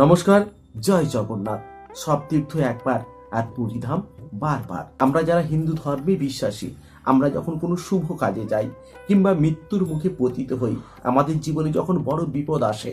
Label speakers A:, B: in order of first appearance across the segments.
A: নমস্কার, জয় জগন্নাথ। সব তীর্থ একবার আর পুরীধাম বারবার। আমরা যারা হিন্দু ধর্মে বিশ্বাসী, আমরা যখন কোনো শুভ কাজে যাই কিংবা মৃত্যুর মুখে পতিত হই, আমাদের জীবনে যখন বড় বিপদ আসে,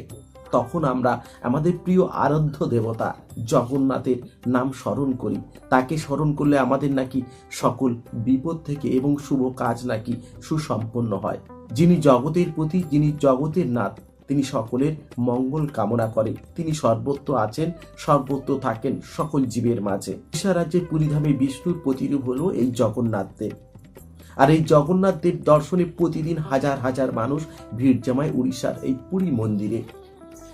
A: তখন আমরা আমাদের প্রিয় আরাধ্য দেবতা জগন্নাথের নাম স্মরণ করি। তাকে স্মরণ করলে আমাদের নাকি সকল বিপদ থেকে এবং শুভ কাজ নাকি সুসম্পন্ন হয়। যিনি জগতের প্রতি, যিনি জগতের নাথ তিনি সকলের মঙ্গল কামনা করে। তিনি সর্বত্র আছেন সর্বত্র থাকেন সকল জীবের মাঝে। ঈশা রাজ্যের পুরীধামে বিষ্ণুর প্রতিরূপ হলো এই জগন্নাথ দেব আর এই জগন্নাথ দেব দর্শনে প্রতিদিন হাজার হাজার মানুষ ভিড় জমায় উড়িষ্যার এই পুরী মন্দিরে।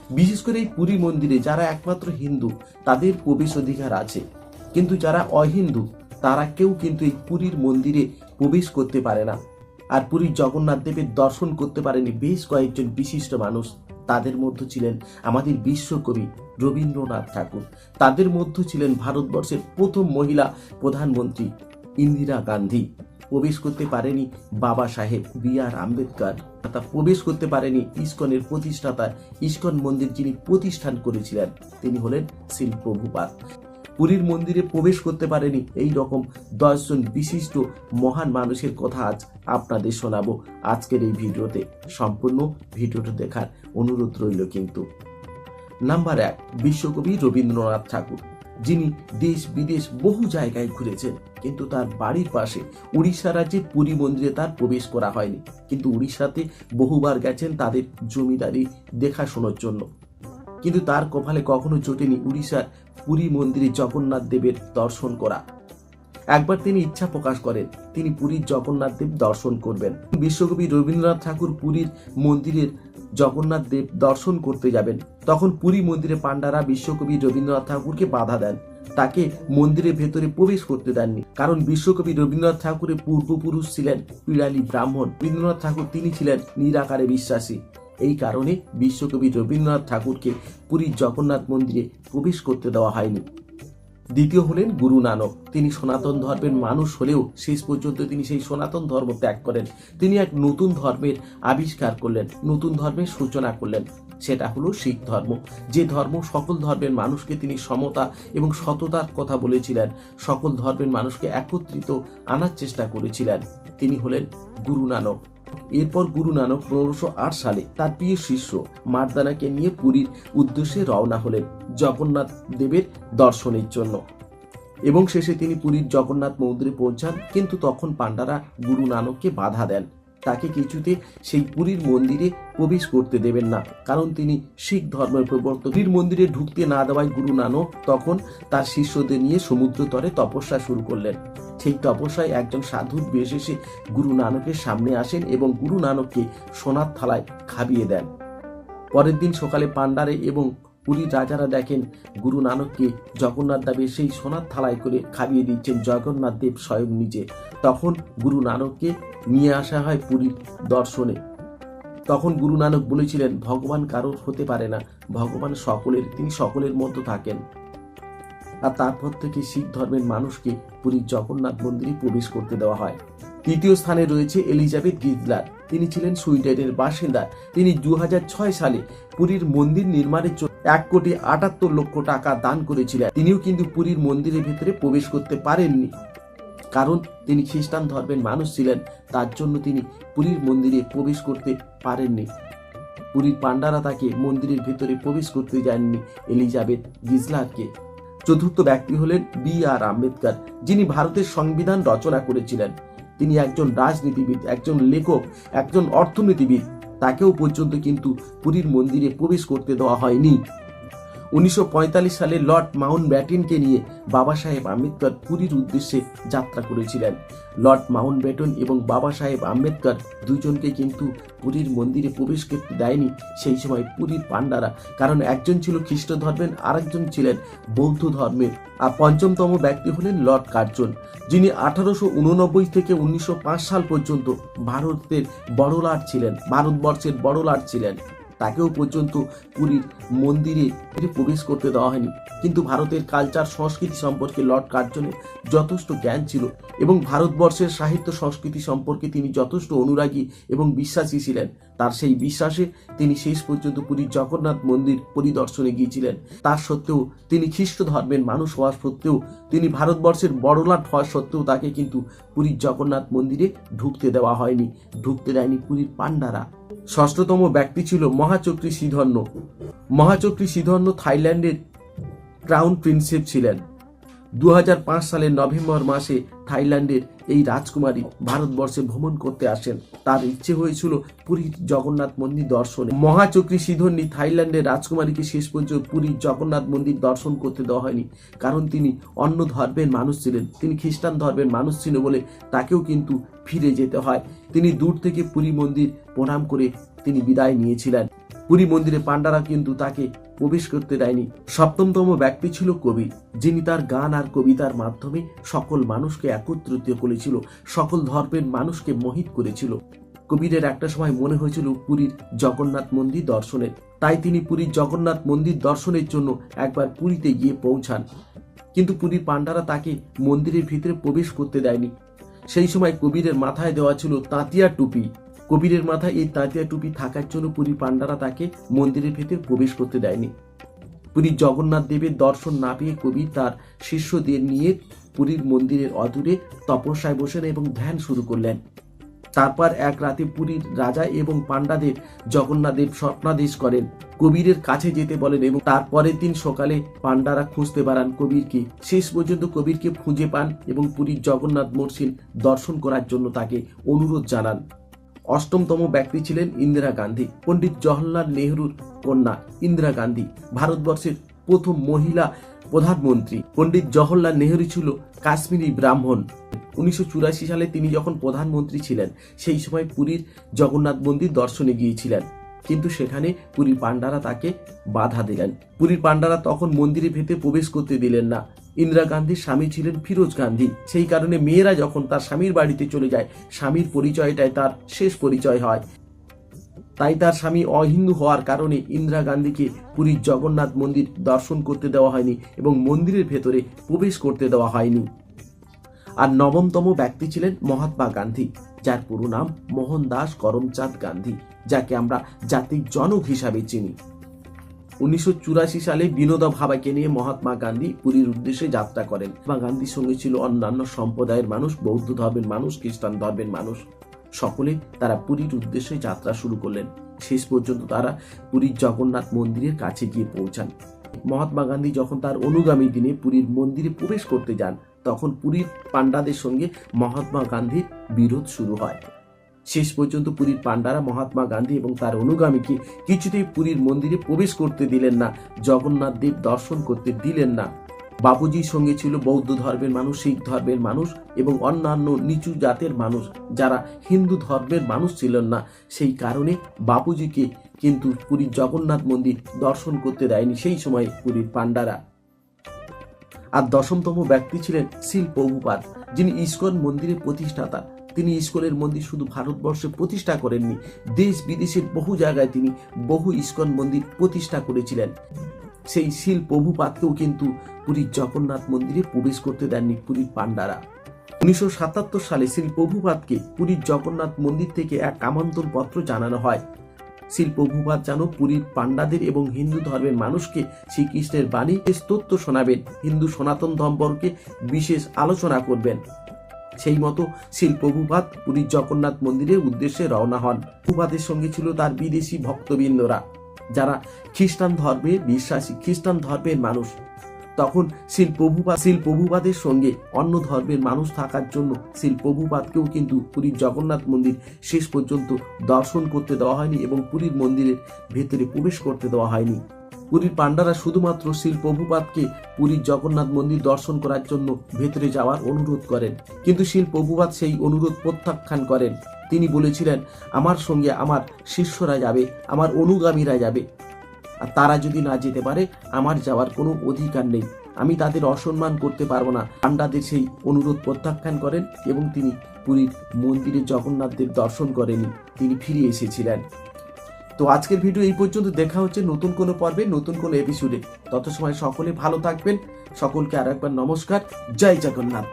A: বিশেষ করে এই পুরী মন্দিরে যারা একমাত্র হিন্দু, তাদের প্রবেশ অধিকার আছে। কিন্তু যারা অহিন্দু, তারা কেউ কিন্তু এই পুরীর মন্দিরে প্রবেশ করতে পারে না। আর পুরীর জগন্নাথ দেবের দর্শন করতে পারেনি বেশ কয়েকজন বিশিষ্ট মানুষ। তাদের মধ্যে ছিলেন আমাদের বিশ্বকবি রবীন্দ্রনাথ ঠাকুর। তাদের মধ্যে ছিলেন ভারতবর্ষের প্রথম মহিলা প্রধানমন্ত্রী ইন্দিরা গান্ধী। প্রবেশ করতে পারেনি বাবা সাহেব বি আর আম্বেদকর। তা প্রবেশ করতে পারেনি ইস্কনের প্রতিষ্ঠাতা, ইস্কন মন্দির যিনি প্রতিষ্ঠান করেছিলেন, তিনি হলেন শিল প্রভুপাত পুরীর মন্দিরে প্রবেশ করতে পারেনি এই রকম দশজন বিশিষ্ট মহান মানুষের কথা আজ আপনাদের শোনাবো আজকের এই ভিডিওতে। সম্পূর্ণ ভিডিওটা দেখার অনুরোধ রইল কিন্তু। নাম্বার এক, বিশ্বকবি রবীন্দ্রনাথ ঠাকুর। যিনি দেশ বিদেশ বহু জায়গায় ঘুরেছেন, কিন্তু তার বাড়ির পাশে উড়িষ্যা রাজ্যের পুরী মন্দিরে তার প্রবেশ করা হয়নি। কিন্তু উড়িষ্যাতে বহুবার গেছেন তাদের জমিদারি দেখাশোনার জন্য। কিন্তু তার কপালে কখনো জোটেনি উড়িষ্যার পুরী মন্দিরে জগন্নাথ দেবের দর্শন করা। একবার তিনি ইচ্ছা প্রকাশ করেন, তিনি পুরীর জগন্নাথ দেব দর্শন করবেন। বিশ্বকবি রবীন্দ্রনাথ ঠাকুর পুরীর মন্দিরের জগন্নাথ দেব দর্শন করতে যাবেন। তখন পুরী মন্দিরে পাণ্ডারা বিশ্বকবি রবীন্দ্রনাথ ঠাকুরকে বাধা দেন। তাকে মন্দিরের ভেতরে প্রবেশ করতে দেননি। কারণ বিশ্বকবি রবীন্দ্রনাথ ঠাকুরের পূর্বপুরুষ ছিলেন পিড়ালি ব্রাহ্মণ। রবীন্দ্রনাথ ঠাকুর তিনি ছিলেন নিরাকারে বিশ্বাসী। এই কারণে বিশ্বকবি রবীন্দ্রনাথ ঠাকুরকে পুরীর জগন্নাথ মন্দিরে প্রবেশ করতে দেওয়া হয়নি। দ্বিতীয় হলেন গুরু নানক। তিনি সনাতন ধর্মের মানুষ হলেও শেষ পর্যন্ত তিনি সেই সনাতন ধর্ম ত্যাগ করেন। তিনি এক নতুন ধর্মের আবিষ্কার করলেন, নতুন ধর্মের সূচনা করলেন। সেটা হলো শিখ ধর্ম। যে ধর্ম সকল ধর্মের মানুষকে তিনি সমতা এবং সততার কথা বলেছিলেন, সকল ধর্মের মানুষকে একত্রিত আনার চেষ্টা করেছিলেন। তিনি হলেন গুরু নানক। এরপর গুরু নানক পনেরোশো আট সালে তার প্রিয় শিষ্য মারদানাকে নিয়ে পুরীর উদ্দেশ্যে রওনা হলেন জগন্নাথ দেবের দর্শনের জন্য। এবং শেষে তিনি পুরীর জগন্নাথ মন্দিরে পৌঁছান, কিন্তু তখন পাণ্ডারা গুরু নানককে বাধা দেন। তাকে কিছুতে সেই পুরীর মন্দিরে প্রবেশ করতে দেবেন না, কারণ তিনি শিখ ধর্মের প্রবর্তক। পুরীর মন্দিরে ঢুকতে না দেওয়ায় গুরু নানক তখন তার শিষ্যদের নিয়ে সমুদ্র তরে তপস্যা শুরু করলেন। সেই তপস্যায় একজন সাধুর এসে গুরু নানকের সামনে আসেন এবং গুরু নানককে সোনার থালায় খাবিয়ে দেন। পরের দিন সকালে পাণ্ডারে এবং পুরীর রাজারা দেখেন গুরু নানককে জগন্নাথ দেবের সেই সোনার থালায় করে খাবিয়ে দিচ্ছেন জগন্নাথ দেব স্বয়ং নিজে। তখন গুরু নানককে নিয়ে আসা হয় পুরীর দর্শনে। তখন গুরু নানক বলেছিলেন, ভগবান কারোর হতে পারে না। ভগবান সকলের, তিনি সকলের মধ্যে থাকেন। আর তারপর থেকে শিখ ধর্মের মানুষকে পুরীর জগন্নাথ মন্দিরে প্রবেশ করতে দেওয়া হয়। তৃতীয় স্থানে রয়েছে এলিজাবেথ গিজলার তিনি ছিলেন সুইডেনের বাসিন্দা। তিনি দু সালে পুরীর মন্দির নির্মাণের জন্য এক কোটি আটাত্তর লক্ষ টাকা দান করেছিলেন। তিনিও কিন্তু পুরীর মন্দিরের ভিতরে প্রবেশ করতে পারেননি। কারণ তিনি খ্রিস্টান ধর্মের মানুষ ছিলেন, তার জন্য তিনি পুরীর মন্দিরে প্রবেশ করতে পারেননি। পুরীর পাণ্ডারা তাকে মন্দিরের ভেতরে প্রবেশ করতে যাননি এলিজাবেথ গিজলারকে চতুর্থ ব্যক্তি হলেন বি আর আম্বেদকর, যিনি ভারতের সংবিধান রচনা করেছিলেন। তিনি একজন রাজনীতিবিদ, একজন লেখক, একজন অর্থনীতিবিদ। তাকেও পর্যন্ত কিন্তু পুরীর মন্দিরে প্রবেশ করতে দেওয়া হয়নি। উনিশশো পঁয়তাল্লিশ সালে লর্ড মাউন্ট ব্যাটেনকে নিয়ে বাবা সাহেব আম্বেদকর পুরীর উদ্দেশ্যে যাত্রা করেছিলেন। লর্ড মাউন্ট ব্যাটন এবং বাবা সাহেব আম্বেদকর দুজনকে কিন্তু পুরীর মন্দিরে প্রবেশ করতে দেয়নি, সেই সময় পুরীর পাণ্ডারা। কারণ একজন ছিল খ্রিস্ট ধর্মের আরেকজন ছিলেন বৌদ্ধ ধর্মের আর পঞ্চমতম ব্যক্তি হলেন লর্ড কার্জন, যিনি আঠারোশো উননব্বই থেকে উনিশশো পাঁচ সাল পর্যন্ত ভারতের বড়লাট ছিলেন, ভারতবর্ষের বড়লাট ছিলেন। তাকেও পর্যন্ত পুরীর মন্দিরে প্রবেশ করতে দেওয়া হয়নি। কিন্তু ভারতের কালচার সংস্কৃতি সম্পর্কে লর্ড কার্জনের যথেষ্ট জ্ঞান ছিল এবং ভারতবর্ষের সাহিত্য, সংস্কৃতি সম্পর্কে তিনি যথেষ্ট অনুরাগী এবং বিশ্বাসী ছিলেন। তার সেই বিশ্বাসে তিনি শেষ পর্যন্ত পুরীর জগন্নাথ মন্দির পরিদর্শনে গিয়েছিলেন। তার সত্ত্বেও তিনি খ্রিস্ট ধর্মের মানুষ হওয়া সত্ত্বেও তিনি ভারতবর্ষের বড়লাট হওয়া সত্ত্বেও তাকে কিন্তু পুরীর জগন্নাথ মন্দিরে ঢুকতে দেওয়া হয়নি, ঢুকতে দেয়নি পুরীর পাণ্ডারা। ষষ্ঠতম ব্যক্তি ছিল মহাচক্রী শ্রীধন্য মহাচক্রী শ্রীধন্য থাইল্যান্ডের ক্রাউন প্রিন্সেপ ছিলেন। দু হাজার পাঁচ সালের নভেম্বর মাসে থাইল্যান্ডের এই রাজকুমারী ভারতবর্ষে ভ্রমণ করতে আসেন। তার ইচ্ছে হয়েছিল পুরীর জগন্নাথ মন্দির দর্শনে। মহাচক্রী সিধন্যী থাইল্যান্ডের রাজকুমারীকে শেষ পর্যন্ত পুরীর জগন্নাথ মন্দির দর্শন করতে দেওয়া হয়নি, কারণ তিনি অন্য ধর্মের মানুষ ছিলেন। তিনি খ্রিস্টান ধর্মের মানুষ ছিল বলে তাকেও কিন্তু ফিরে যেতে হয়। তিনি দূর থেকে পুরী মন্দির প্রণাম করে তিনি বিদায় নিয়েছিলেন। পুরী মন্দিরে পাণ্ডারা কিন্তু তাকে প্রবেশ করতে দেয়নি। সপ্তমতম ব্যক্তি ছিল কবি, যিনি তার গান আর কবিতার মাধ্যমে সকল মানুষকে একত্রিত করেছিল, সকল ধর্মের মানুষকে মোহিত করেছিল। কবিরের একটা সময় মনে হয়েছিল পুরীর জগন্নাথ মন্দির দর্শনের। তাই তিনি পুরীর জগন্নাথ মন্দির দর্শনের জন্য একবার পুরীতে গিয়ে পৌঁছান। কিন্তু পুরীর পাণ্ডারা তাকে মন্দিরের ভিতরে প্রবেশ করতে দেয়নি। সেই সময় কবিরের মাথায় দেওয়া ছিল তাঁতিয়া টুপি। কবিরের মাথায় এই তাঁতিয়া টুপি থাকার জন্য পুরী পাণ্ডারা তাকে মন্দিরের ভেতর প্রবেশ করতে দেয়নি। পুরীর জগন্নাথ দেবের দর্শন না পেয়ে কবি তার শিষ্যদের নিয়ে পুরীর মন্দিরের অদূরে তপস্যায় বসেন এবং ধ্যান শুরু করলেন। তারপর এক রাতে পুরীর রাজা এবং পাণ্ডাদের জগন্নাথদেব স্বপ্নাদেশ করেন। কবিরের কাছে যেতে বলেন এবং তারপরের দিন সকালে পাণ্ডারা খুঁজতে বাড়ান কবিরকে। শেষ পর্যন্ত কবিরকে খুঁজে পান এবং পুরীর জগন্নাথ মর্সিল দর্শন করার জন্য তাকে অনুরোধ জানান। অষ্টমতম ব্যক্তি ছিলেন ইন্দিরা গান্ধী। পণ্ডিত জওহরলাল নেহরুর কন্যা ইন্দিরা গান্ধী, ভারতবর্ষের প্রথম মহিলা প্রধানমন্ত্রী। পণ্ডিত জওহরলাল নেহরু ছিল কাশ্মীরি ব্রাহ্মণ। উনিশশো চুরাশি সালে তিনি যখন প্রধানমন্ত্রী ছিলেন, সেই সময় পুরীর জগন্নাথ মন্দির দর্শনে গিয়েছিলেন। কিন্তু সেখানে পুরীর পাণ্ডারা তাকে বাধা দিলেন। পুরীর পাণ্ডারা তখন মন্দিরের ভেতরে প্রবেশ করতে দিলেন না। ইন্দিরা গান্ধীর স্বামী ছিলেন ফিরোজ গান্ধী। সেই কারণে মেয়েরা যখন তার স্বামীর বাড়িতে চলে যায়, স্বামীর পরিচয়টাই তার শেষ পরিচয় হয়। তাই তার স্বামী অহিন্দু হওয়ার কারণে ইন্দিরা গান্ধীকে পুরীর জগন্নাথ মন্দির দর্শন করতে দেওয়া হয়নি এবং মন্দিরের ভেতরে প্রবেশ করতে দেওয়া হয়নি। আর নবমতম ব্যক্তি ছিলেন মহাত্মা গান্ধী, যার পুরো নাম মোহনদাস করমচাঁদ গান্ধী, যাকে আমরা জাতির জনক হিসাবে চিনি। উনিশশো চুরাশি সালে বিনোদা ভাবাকে নিয়ে মহাত্মা গান্ধী পুরীর উদ্দেশ্যে যাত্রা করেন। মহাত্মা গান্ধীর সঙ্গে ছিল অন্যান্য সম্প্রদায়ের মানুষ, বৌদ্ধ ধর্মের মানুষ, খ্রিস্টান ধর্মের মানুষ। সকলে তারা পুরীর উদ্দেশ্যে যাত্রা শুরু করলেন। শেষ পর্যন্ত তারা পুরীর জগন্নাথ মন্দিরের কাছে গিয়ে পৌঁছান। মহাত্মা গান্ধী যখন তার অনুগামী দিনে পুরীর মন্দিরে প্রবেশ করতে যান, তখন পুরীর পাণ্ডাদের সঙ্গে মহাত্মা গান্ধীর বিরোধ শুরু হয়। শেষ পর্যন্ত পুরীর পাণ্ডারা মহাত্মা গান্ধী এবং তার অনুগামীকে কিছুতেই পুরীর মন্দিরে প্রবেশ করতে দিলেন না, জগন্নাথ দেব দর্শন করতে দিলেন না। বাপুজির সঙ্গে ছিল বৌদ্ধ ধর্মের মানুষ, শিখ ধর্মের মানুষ এবং অন্যান্য নিচু জাতের মানুষ যারা হিন্দু ধর্মের মানুষ ছিলেন না। সেই কারণে বাপুজিকে কিন্তু পুরীর জগন্নাথ মন্দির দর্শন করতে দেয়নি সেই সময় পুরীর পাণ্ডারা। আর দশমতম ব্যক্তি ছিলেন শিল প্রভুপাদ, যিনি ইস্কন মন্দিরের প্রতিষ্ঠাতা। তিনি ইস্কনের মন্দির শুধু ভারতবর্ষে প্রতিষ্ঠা করেননি, দেশ বিদেশের বহু জায়গায় তিনি বহু ইস্কন মন্দির প্রতিষ্ঠা করেছিলেন। সেই শিল প্রভুপাদকেও কিন্তু পুরীর জগন্নাথ মন্দিরে প্রবেশ করতে দেননি পুরীর পাণ্ডারা। উনিশশো সাতাত্তর সালে শ্রী প্রভুপাতকে পুরীর জগন্নাথ মন্দির থেকে এক আমন্ত্রণ পত্র জানানো হয়। শিল প্রভুপাত যেন পুরীর পাণ্ডাদের এবং হিন্দু ধর্মের মানুষকে শ্রীকৃষ্ণের বাণী তত্ত্ব শোনাবেন, হিন্দু সনাতন ধর্মকে বিশেষ আলোচনা করবেন। সেই মতো শিল প্রভুপাত পুরীর জগন্নাথ মন্দিরের উদ্দেশ্যে রওনা হন। প্রভুপাদের সঙ্গে ছিল তার বিদেশি ভক্তবৃন্দরা, যারা খ্রিস্টান ধর্মে বিশ্বাসী, খ্রিস্টান ধর্মের মানুষ। তখন শিল প্রভুপাত, শিল প্রভুপাদের সঙ্গে অন্য ধর্মের মানুষ থাকার জন্য শিল প্রভুপাতকেও কিন্তু পুরীর জগন্নাথ মন্দির শেষ পর্যন্ত দর্শন করতে দেওয়া হয়নি এবং পুরীর মন্দিরের ভেতরে প্রবেশ করতে দেওয়া হয়নি। পুরীর পাণ্ডারা শুধুমাত্র শিল প্রভুপাতকে পুরীর জগন্নাথ মন্দির দর্শন করার জন্য ভেতরে যাওয়ার অনুরোধ করেন। কিন্তু শিল প্রভুপাত সেই অনুরোধ প্রত্যাখ্যান করেন। তিনি বলেছিলেন, আমার সঙ্গে আমার শিষ্যরা যাবে, আমার অনুগামীরা যাবে। আর তারা যদি না যেতে পারে, আমার যাওয়ার কোনো অধিকার নেই। আমি তাদের অসম্মান করতে পারব না। পাণ্ডাদের সেই অনুরোধ প্রত্যাখ্যান করেন এবং তিনি পুরীর মন্দিরে জগন্নাথদেব দর্শন করেনি তিনি ফিরে এসেছিলেন। তো আজকের ভিডিও এই পর্যন্ত। দেখা হচ্ছে নতুন কোনো পর্বে, নতুন কোনো এপিসোডে তত সময় সকলে ভালো থাকবেন। সকলকে আর একবার নমস্কার। জয় জগন্নাথ।